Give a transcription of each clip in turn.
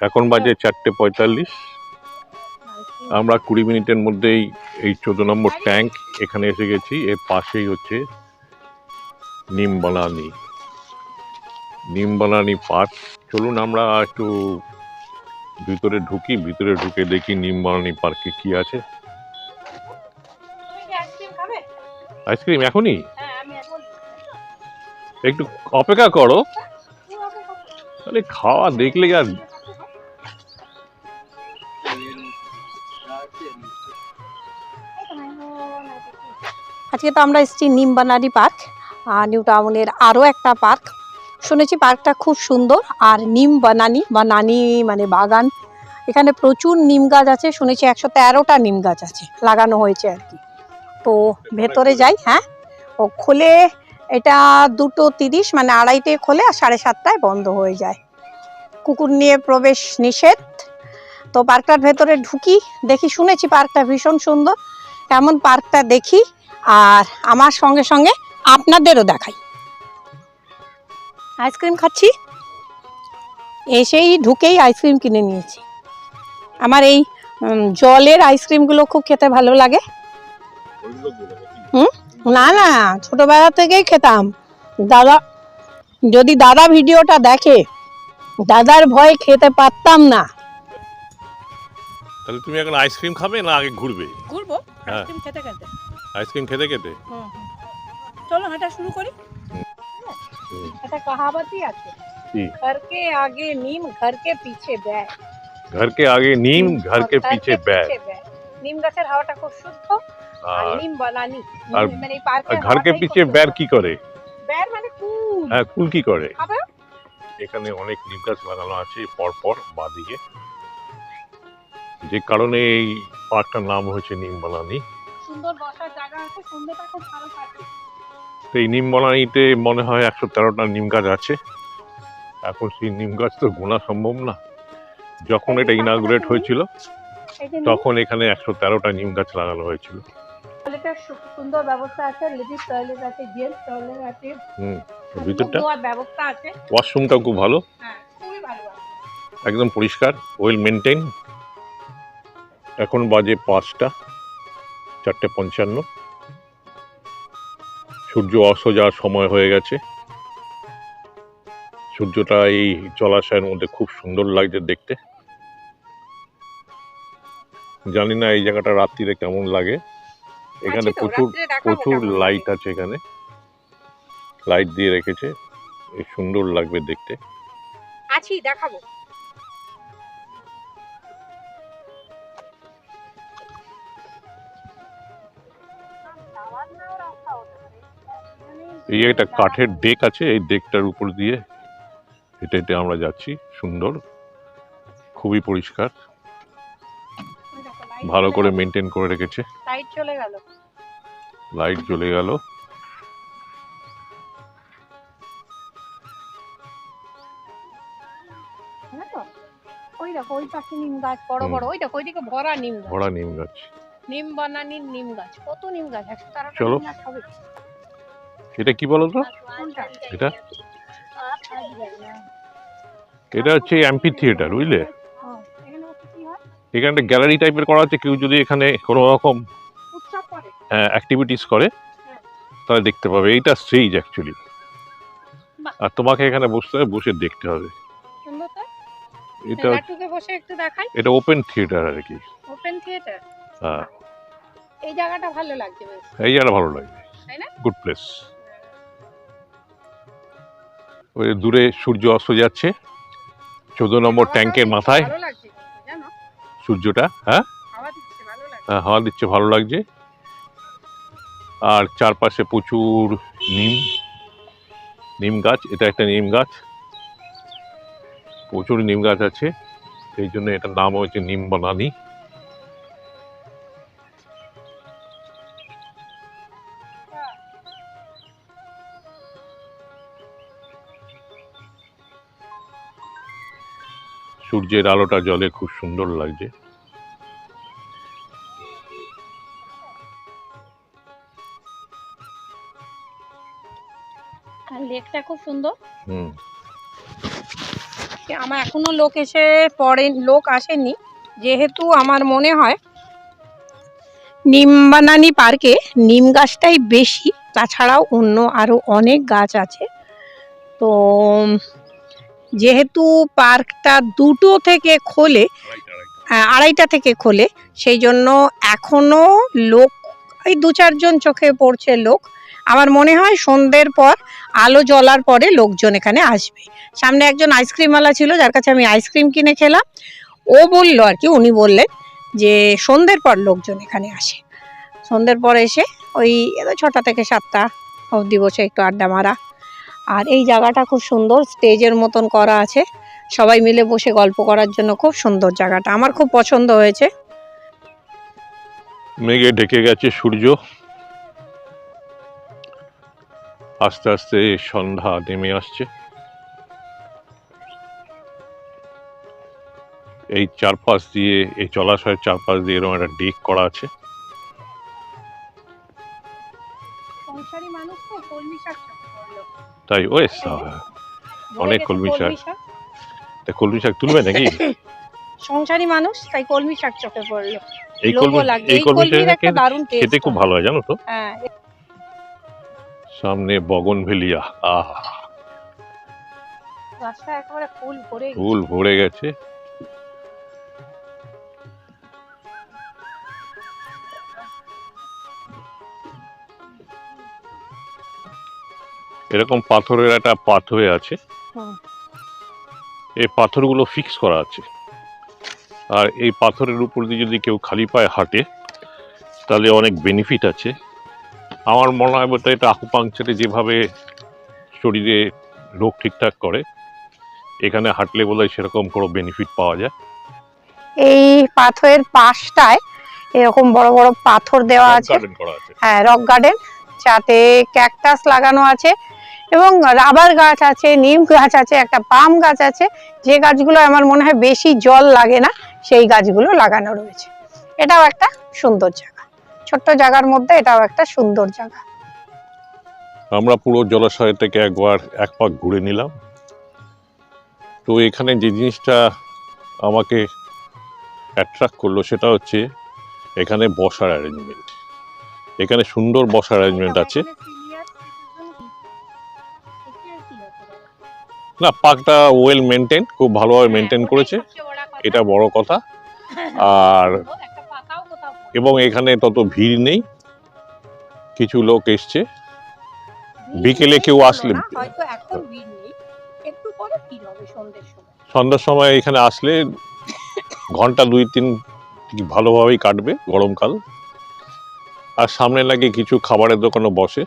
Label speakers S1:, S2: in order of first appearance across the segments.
S1: এখন বাজে চারটে পঁয়তাল্লিশ। আমরা কুড়ি মিনিটের মধ্যেই এই চোদ্দ নম্বর ট্যাঙ্ক এখানে এসে গেছি। এর পাশেই হচ্ছে নিমবানানি নিমবানানি পার্ক। চলুন আমরা একটু ভিতরে ঢুকি। ভিতরে ঢুকে দেখি নিমবানানি পার্কে কি আছে।
S2: আইসক্রিম
S1: এখনই? একটু অপেক্ষা করো। তাহলে খাওয়া দেখলে আর
S2: আজকে তো আমরা এসেছি নিমবানারি পার্ক নিউ টাউনের আরও একটা পার্ক। শুনেছি পার্কটা খুব সুন্দর, আর নিম বানানি বা নানি মানে বাগান। এখানে প্রচুর নিম গাছ আছে, শুনেছি একশো তেরোটা নিম গাছ আছে, লাগানো হয়েছে আর কি। তো ভেতরে যাই হ্যাঁ? ও খোলে, এটা দুটো তিরিশ মানে আড়াইটে খোলে আর সাড়ে সাতটায় বন্ধ হয়ে যায়। কুকুর নিয়ে প্রবেশ নিষেধ। তো পার্কটার ভেতরে ঢুকি, দেখি শুনেছি পার্কটা ভীষণ সুন্দর। কেমন পার্কটা দেখি। আর আমার সঙ্গে সঙ্গে আপনাদেরও দেখাই। আইসক্রিম খাচ্ছি? এসেই ঢুকেই আইসক্রিম কিনে নিয়েছি। আমার এই জলের আইসক্রিমগুলো খুব খেতে ভালো লাগে। হুম? না না ছোটোবেলা থেকেই খেতাম। দাদা যদি দাদা ভিডিওটা দেখে দাদার ভয়ে খেতে পারতাম না।
S1: তাহলে তুমি এখন আইসক্রিম খাবে না আগে ঘুরবে?
S2: ঘুরবো।
S1: হ্যাঁ।
S2: আইসক্রিম খেতে খেতে।
S1: আইসক্রিম খেতে খেতে
S2: হুম, হুম। চলো হাঁটা শুরু করি
S1: হুম।
S2: একটা কাহাবতই আছে
S1: কি?
S2: घर के आगे नीम घर के पीछे बैग
S1: ঘর কে আগে নিম ঘর কে পিছে ব্যাগ
S2: নিম গাছের হাওয়াটা খুব শুদ্ধ আর
S1: আর
S2: নিম বানানি
S1: আর
S2: নিম মানে এই পার্কের
S1: আর ঘর কে
S2: হাওয়াটাই
S1: পিছে
S2: খুব
S1: ব্যার
S2: সুন্দর।
S1: কি করে
S2: ব্যার মানে কুল
S1: হ্যাঁ কুল কি করে
S2: খাবে?
S1: এখানে অনেক নিম গাছ লাগানো আছে পর পর বাদিকে যে কারণে এই পার্কটার নাম হয়েছে নিম বানানি
S2: সুন্দর বসার জায়গা আছে সুন্দরটা খুব ভালো
S1: তো এই নিম বানানিতে মনে হয় একশো তেরোটা নিম গাছ আছে। এখন সেই নিম গাছ তো গোনা সম্ভব না। যখন এটা ইনাগুরেট হয়েছিল তখন এখানে একশো তেরোটা নিম গাছ লাগানো হয়েছিল।
S2: টয়লেটের সুন্দর ব্যবস্থা আছে লেডিস টয়লেট আছে জেন্টস টয়লেট আছে।
S1: হুম ভিতরটা?
S2: ব্যবস্থা আছে।
S1: ওয়াশরুমটাও খুব ভালো।
S2: হ্যাঁ খুবই ভালো
S1: একদম পরিষ্কার ওয়েল মেনটেন এখন বাজে পাঁচটা। চারটে পঞ্চান্ন। সূর্য অস্ত যাওয়ার সময় হয়ে গেছে। সূর্যটা এই জলাশয়ের মধ্যে খুব সুন্দর লাগছে দেখতে। জানি না এই জায়গাটা রাত্রিরে কেমন লাগে। এখানে প্রচুর প্রচুর লাইট আছে এখানে। লাইট দিয়ে রেখেছে। সুন্দর লাগবে দেখতে।
S2: আছি দেখাবো।
S1: এই একটা কাঠের ডেক আছে এই ডেকটার উপর দিয়ে হেঁটে হেঁটে আমরা যাচ্ছি। সুন্দর খুবই পরিষ্কার ভালো করে মেনটেন করে রেখেছে।
S2: লাইট চলে গেল।
S1: লাইট জ্বলে গেল।
S2: ওই দেখো ওই পাশে নিম গাছ বড় বড় ওই দেখো ওইদিকে ভরা নিম গাছ।
S1: ভরা নিম গাছ।
S2: নিম বানানির নিম গাছ কত নিম গাছ একশো
S1: চলো। এটা কি বলো তো? এটা? এটা হচ্ছে অ্যাম্পি থিয়েটার বুঝলে?
S2: এখানে
S1: গ্যালারি টাইপের করা আছে কেউ যদি এখানে কোনো রকম অ্যাক্টিভিটিস করে তাহলে দেখতে পাবে। এইটা স্টেজ অ্যাকচুয়ালি আর তোমাকে এখানে বসতে হবে বসে দেখতে হবে। এটা
S2: লাটুকে বসে একটু দেখাই
S1: এটা ওপেন থিয়েটার আর কি।
S2: ওপেন থিয়েটার
S1: হ্যাঁ।
S2: এই জায়গাটা ভালো লাগছে
S1: এই জায়গাটা ভালো লাগবে। গুড প্লেস ওই দূরে সূর্য অস্ত যাচ্ছে। চোদ্দ নম্বর ট্যাঙ্কের মাথায়। সূর্যটা হ্যাঁ? হ্যাঁ, হাওয়া দিচ্ছে ভালো লাগছে। আর চারপাশে প্রচুর নিম নিম গাছ এটা একটা নিম গাছ। প্রচুর নিম গাছ আছে সেই জন্য এটার নাম হয়েছে নিম বানানি। সূর্যের আলোটা জলে খুব সুন্দর লাগছে।
S2: আর লেকটা খুব সুন্দর।
S1: হুম।
S2: আমার এখনও লোক এসে পড়ে লোক আসেনি। যেহেতু আমার মনে হয় নিমবানানি পার্কে নিম গাছটাই বেশি তাছাড়াও অন্য আরও অনেক গাছ আছে। তো যেহেতু পার্কটা দুটো থেকে খোলে আড়াইটা থেকে খোলে, সেই জন্য এখনও লোক, এই দু চারজন চোখে পড়ছে লোক। আমার মনে হয় সন্ধ্যের পর, আলো জ্বলার পরে লোকজন এখানে আসবে। সামনে একজন আইসক্রিমওয়ালা ছিল, যার কাছে আমি আইসক্রিম কিনে খেলাম। ও বলল আর কি, উনি বললেন যে সন্ধ্যের পর লোকজন এখানে আসে। সন্ধ্যের পর এসে ওই ছটা থেকে সাতটা অবধি বসে একটু আড্ডা মারা। আর এই জায়গাটা খুব সুন্দর, স্টেজের মতন করা আছে। সবাই মিলে বসে গল্প করার জন্য খুব সুন্দর জায়গাটা। আমার খুব পছন্দ হয়েছে।
S1: মেঘে ঢেকে গেছে সূর্য। আস্তে আস্তে সন্ধ্যা নেমে আসছে। এই চারপাশ দিয়ে, এই জলাশয়ের চারপাশ দিয়ে এরকম একটা ডেক করা আছে। তাই ও অনেক কলমি শাক। তা কলমি শাক তুলবে নাকি?
S2: সংসারী মানুষ তাই কলমি শাক চোখে পড়ল।
S1: এই কলমি এই কলমি শাক
S2: একটা দারুণ
S1: খেতে খুব ভালো হয় জানো তো?
S2: হ্যাঁ।
S1: সামনে বগন ভেলিয়া আহ।
S2: রাস্তা একেবারে ফুল ভরে
S1: ফুল ভরে গেছে। এরকম পাথরের একটা পাথরে আছে। এই পাথরগুলো ফিক্স করা আছে। আর এই পাথরের উপর দিয়ে যদি কেউ খালি পায়ে হাঁটে তাহলে অনেক বেনিফিট আছে। আমার মনে হয় বোধহয় এটা আকুপাংচারে যেভাবে শরীরে রোগ ঠিকঠাক করে এখানে হাঁটলে বলে সেরকম কোনো বেনিফিট পাওয়া যায়।
S2: এই পাথরের পাশটায় এরকম বড় বড় পাথর দেওয়া আছে।
S1: আছে।
S2: হ্যাঁ রক গার্ডেন যাতে ক্যাকটাস লাগানো আছে। এবং রাবার গাছ আছে নিম গাছ আছে একটা পাম গাছ আছে। যে গাছগুলো আমার মনে হয় বেশি জল লাগে না সেই গাছগুলো লাগানো রয়েছে। এটাও একটা সুন্দর জায়গা। ছোট্ট জায়গার মধ্যে এটাও একটা সুন্দর জায়গা।
S1: আমরা পুরো জলাশয় থেকে একবার এক পাক ঘুরে নিলাম। তো এখানে যে জিনিসটা আমাকে অ্যাট্রাক্ট করল সেটা হচ্ছে এখানে বসার অ্যারেঞ্জমেন্ট এখানে সুন্দর বসার অ্যারেঞ্জমেন্ট আছে। না পার্কটা ওয়েল মেনটেন খুব ভালোভাবে মেনটেন করেছে। এটা বড় কথা। আর এবং এখানে তত ভিড় নেই। কিছু লোক এসছে। বিকেলে কেউ আসলে-
S2: সন্ধ্যার সময়
S1: এখানে আসলে ঘণ্টা দুই তিন ভালোভাবেই কাটবে গরমকাল। আর সামনে নাকি কিছু খাবারের দোকানও বসে।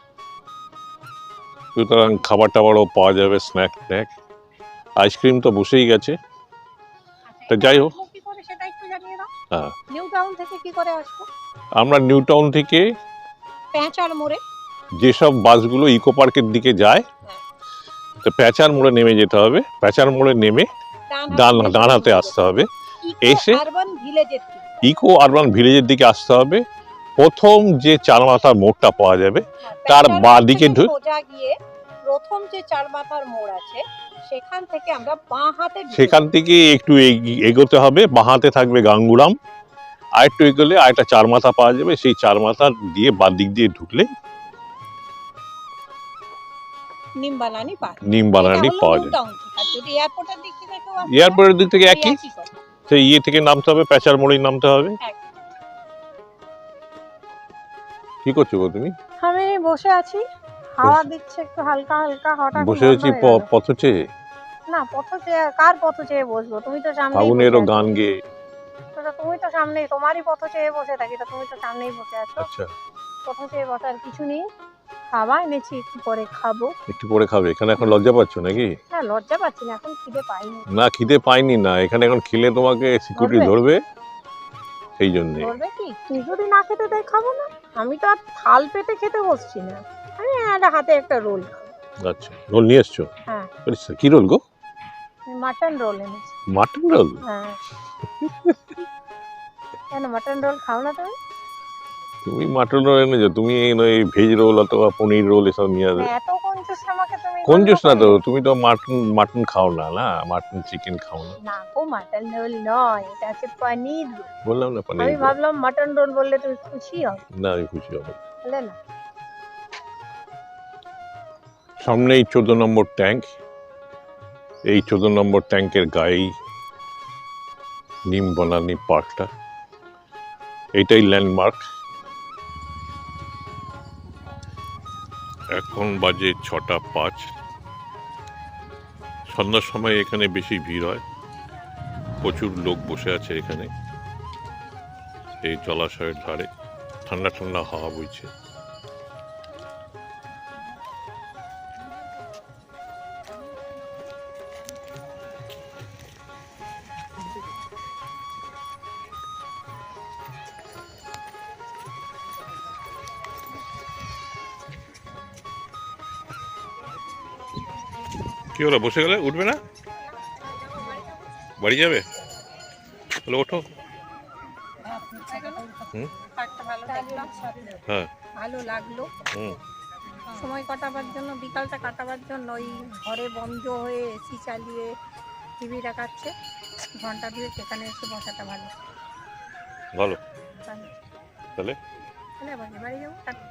S1: সুতরাং খাবার টাবারও পাওয়া যাবে স্ন্যাক ট্যাক আইসক্রিম তো বসেই গেছে। তা যাই হোক। হ্যাঁ।
S2: নিউ টাউন থেকে কি করে আসব?
S1: আমরা নিউ টাউন থেকে
S2: প্যাঁচার মোড়ে।
S1: যেসব বাসগুলো ইকো পার্কের দিকে যায় তো প্যাচার মোড়ে নেমে যেতে হবে। প্যাচার মোড়ে নেমে ডান ডান হাতে আসতে হবে। এসে- ইকো আরবান ভিলেজের দিকে আসতে হবে। প্রথম যে চার মাথার মোড়টা পাওয়া যাবে তার বাঁদিকে ঢুক-
S2: সোজা গিয়ে প্রথম যে চার মাথার মোড় আছে সেখান থেকে আমরা বাঁ হাতে
S1: সেখান থেকে একটু এগি- এগোতে হবে বাঁহাতে থাকবে গাঙ্গুরাম। আর একটু এগোলে আর একটা চার মাথা পাওয়া যাবে সেই চার মাথা দিয়ে বাদ দিক দিয়ে ঢুকলে
S2: পার্ক
S1: পাওয়া যায়।
S2: যদি এয়ারপোর্টের দিক থেকে
S1: এয়ারপোর্টের দিক থেকে একই। সেই ইয়ে থেকে নামতে হবে প্যাচার মোড়েই নামতে হবে। কি করছ গো তুমি?
S2: আমি বসে আছি। হাওয়া দিচ্ছে একটু হালকা হালকা হঠাৎ
S1: বসে আছি প- পথ চেয়ে?
S2: না পথ চেয়ে কার পথ চেয়ে বসবো? তুমি তো সামনে
S1: ফাগুনেরও গান গেয়ে।
S2: তুমি তো সামনে তোমারই পথ চেয়ে বসে থাকি তো তুমি তো সামনেই বসে আছো।
S1: আচ্ছা।
S2: পথ চেয়ে বসার কিছু নেই। খাওয়া এনেছি একটু পরে খাব।
S1: একটু পরে খাবে। এখানে এখন লজ্জা পাচ্ছ নাকি?
S2: হ্যাঁ লজ্জা পাচ্ছি না এখন খিদে পাইনি।
S1: না খিদে পাইনি না। এখানে এখন খেলে তোমাকে সিকিউরিটি
S2: ধরবে?
S1: ধরবে। সেই জন্যে।
S2: ধরবে কি? তুই যদি না খেতে দেয় খাব না। আমি তো আর থাল পেতে খেতে বসছি না। আমি একটা হাতে একটা রোল
S1: আচ্ছা রোল নিয়ে এসছো?
S2: হ্যাঁ।
S1: কি রোল গো?
S2: মাটন রোল এনেছি।
S1: Mutton roll?
S2: হ্যাঁ। কেন মাটন রোল খাও না তুমি?
S1: তুমি মাটন রোল এনেছো তুমি এই নয় ভেজ রোল অথবা পনির রোল এসব নিয়ে আসবে।
S2: এত কোন
S1: কঞ্জুস না তো? তুমি তো মাটন মাটন খাও না না? মাটন চিকেন খাও না।
S2: না ও মাটন রোল নয় এটা হচ্ছে পনির
S1: বললাম না পনির আমি
S2: ভাবলাম মাটন রোল বললে তুমি খুশি হবে।
S1: না আমি খুশি হব
S2: বলে না।
S1: সামনেই চোদ্দ নম্বর ট্যাঙ্ক। এই চোদ্দ নম্বর ট্যাঙ্কের গায়েই নিম বনানি পার্কটা। এইটাই ল্যান্ডমার্ক। এখন বাজে ছটা পাঁচ। সন্ধ্যার সময় এখানে বেশি ভিড় হয়। প্রচুর লোক বসে আছে এখানে। এই জলাশয়ের ধারে ঠান্ডা ঠান্ডা হাওয়া বইছে। কি হলো বসে গেলে? উঠবে না? বাড়ি যাবে? তাহলে ওঠো। হ্যাঁ।
S2: ভালো লাগল
S1: হুম।
S2: সময় কাটাবার জন্য বিকালটা কাটাবার জন্য ওই ঘরে বন্ধ হয়ে এসি চালিয়ে টিভি দেখাচ্ছে। ঘণ্টা দিয়ে সেখানে এসে বসাটা ভালো।
S1: ভালো।
S2: তাহলে?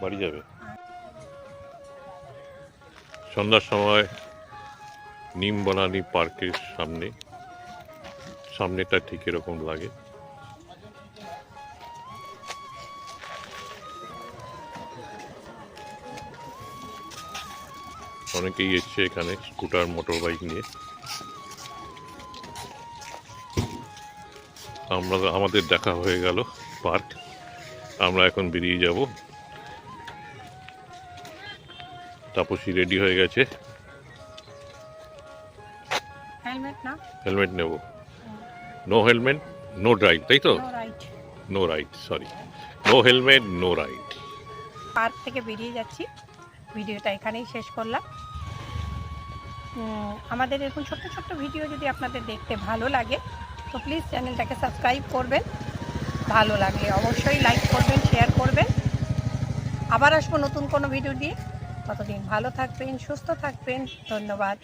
S2: বাড়ি যাবে।
S1: সন্ধ্যার সময় নিম বনানি পার্কের সামনে। সামনেটা ঠিক এরকম লাগে। অনেকেই এসছে এখানে স্কুটার মোটর বাইক নিয়ে। আমরা, আমাদের দেখা হয়ে গেল পার্ক। আমরা এখন বেরিয়ে যাব। তাপসী রেডি হয়ে গেছে।
S2: হেলমেট না?
S1: হেলমেট নেব। নো হেলমেট নো ড্রাইভ তাই তো?
S2: Right
S1: no ride sorry no helmet no ride
S2: park থেকে বেরিয়ে যাচ্ছি। ভিডিওটা এখানেই শেষ করলাম। আমাদের এরকম ছোট্ট ছোট্ট ভিডিও যদি আপনাদের দেখতে ভালো লাগে তো প্লিজ চ্যানেলটাকে সাবস্ক্রাইব করবেন। ভালো লাগলে অবশ্যই লাইক করবেন শেয়ার করবেন। আবার আসব নতুন কোনো ভিডিও দিয়ে। ততদিন ভালো থাকবেন সুস্থ থাকবেন। ধন্যবাদ।